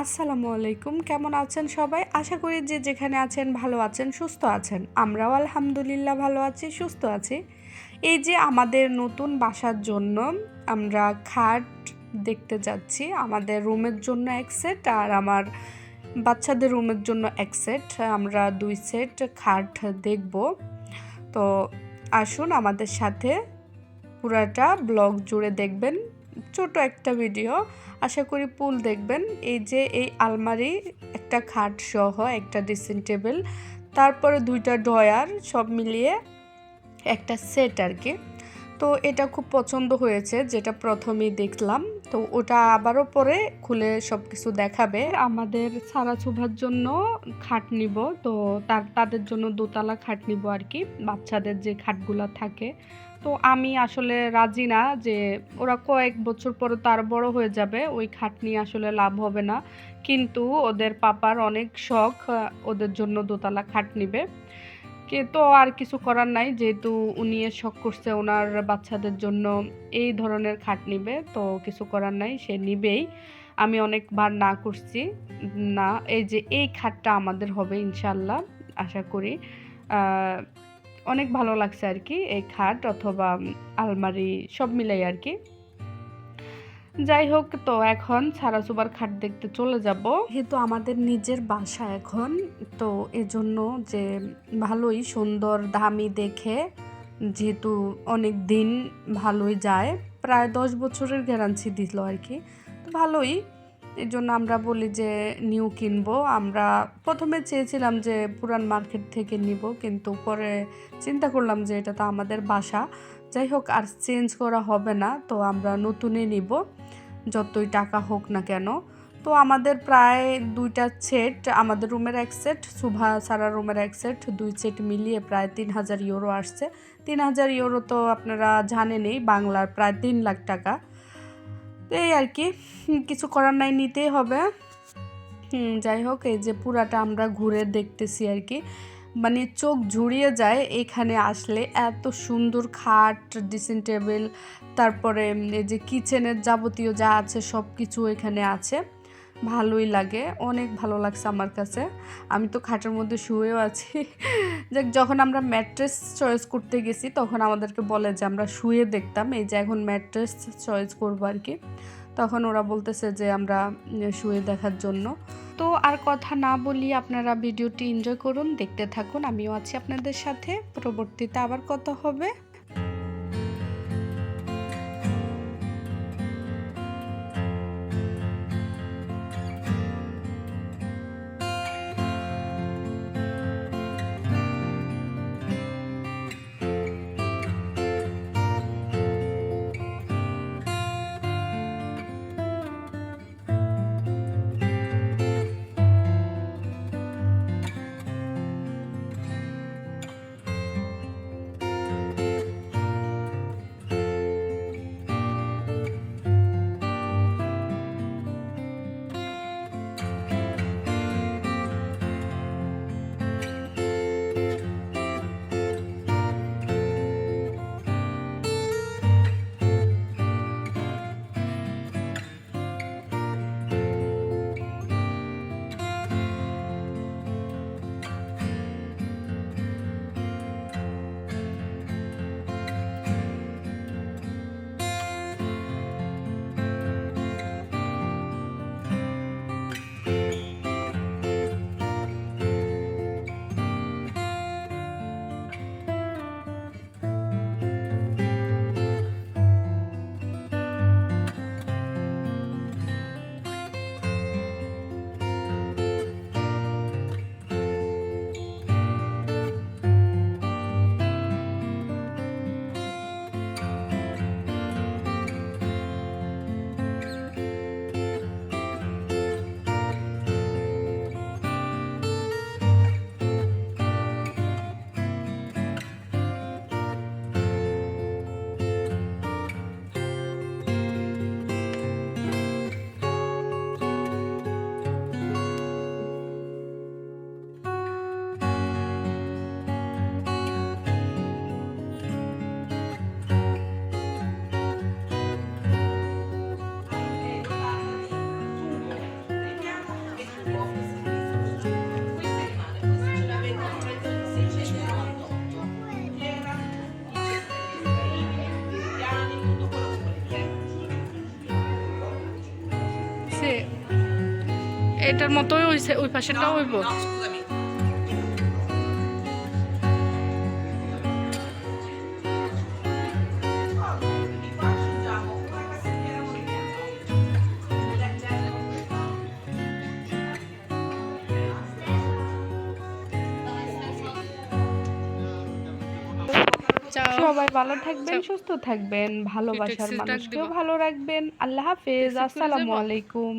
আসসালামু আলাইকুম, কেমন আছেন সবাই? আশা করি যে যেখানে আছেন ভালো আছেন, সুস্থ আছেন। আমরাও আলহামদুলিল্লাহ ভালো আছি, সুস্থ আছি। এই যে আমাদের নতুন বাসার জন্য আমরা খাট দেখতে যাচ্ছি, আমাদের রুমের জন্য এক সেট আর আমার বাচ্চাদের রুমের জন্য এক সেট। আমরা দুই সেট খাট দেখব। তো আসুন আমাদের সাথে পুরাটা ব্লগ জুড়ে দেখবেন। ছোট একটা ভিডিও। আশা করি পুল দেখবেন। এই যে এই আলমারি, একটা খাট সহ একটা ড্রেসিং টেবিল তারপরে দুইটা ডয়ার সব মিলিয়ে একটা সেট আর কি তো এটা খুব পছন্দ হয়েছে, যেটা প্রথমেই দেখলাম। তো ওটা আবারও পরে খুলে সব কিছু দেখাবে। আমাদের সারা শোভার জন্য খাট নিব। তো তার, তাদের জন্য দোতলা খাট নিব আর কি বাচ্চাদের যে খাটগুলো থাকে তো আমি আসলে রাজি না যে ওরা কয়েক বছর পরে তো আরও বড় হয়ে যাবে, ওই খাট নিয়ে আসলে লাভ হবে না। কিন্তু ওদের পাপার অনেক শখ ওদের জন্য দোতলা খাট নিবে। কে তো আর কিছু করার নাই, যেহেতু উনি শখ করছে ওনার বাচ্চাদের জন্য এই ধরনের খাট নিবে, তো কিছু করার নাই, সে নিবেই। আমি অনেকবার না করছি, না, এই যে এই খাটটা আমাদের হবে ইনশাল্লাহ, আশা করি। অনেক ভালো লাগছে আর কি, এই খাট অথবা আলমারি সব মিলাই আর কি। যাই হোক, তো এখন সারা সুবার খাট দেখতে চলে যাব। যেহেতু আমাদের নিজের বাসা এখন, তো এজন্য যে ভালোই সুন্দর দামি দেখে যেহেতু অনেক দিন ভালোই যায়, প্রায় দশ বছরের গ্যারান্টি দিল আর কি। তো ভালোই এই জন্য আমরা বলি যে নিউ কিনবো। আমরা প্রথমে চেয়েছিলাম যে পুরান মার্কেট থেকে নিব, কিন্তু পরে চিন্তা করলাম যে এটা তো আমাদের বাসা। যাই হোক, আর চেঞ্জ করা হবে না, তো আমরা নতুনই নিব, যতই টাকা হোক না কেন। তো আমাদের প্রায় দুইটা সেট, আমাদের রুমের এক সেট, সুভা সারা রুমের এক সেট, দুই সেট মিলিয়ে প্রায় তিন হাজার ইউরো আসছে। তিন হাজার ইউরো তো আপনারা জানেনই, বাংলার প্রায় তিন লাখ টাকা। এই আর কি, কিছু করার নাই, নিতেই হবে। যাই হোক, এই যে পুরাটা আমরা ঘুরে দেখতেছি আর কি। মানে চোখ ঝুড়িয়ে যায় এখানে আসলে এত সুন্দর খাট ড্রেসিং টেবিল তারপরে এই যে কিচেনের যাবতীয় যা আছে সব কিছু এখানে আছে। ভালোই লাগে, অনেক ভালো লাগছে আমার কাছে। আমি তো খাটের মধ্যে শুয়েও আছি। যাক, যখন আমরা ম্যাট্রেস চয়েস করতে গেছি, তখন আমাদেরকে বলে যে আমরা শুয়ে দেখতাম। এই যে এখন ম্যাট্রেস চয়েস করব আর কি। তখন ওরা বলতেছে যে আমরা শুয়ে দেখার জন্য। তো আর কথা না বলি, আপনারা ভিডিওটি এনজয় করুন, দেখতে থাকুন। আমিও আছি আপনাদের সাথে। পরবর্তীতে আবার কথা হবে। এটার মতোই ওই পাশেরটাও হইব। সবাই ভালো থাকবেন সুস্থ থাকবেন ভালোবাসার মানুষকেও ভালো রাখবেন। আল্লাহ হাফেজ আসসালামু আলাইকুম।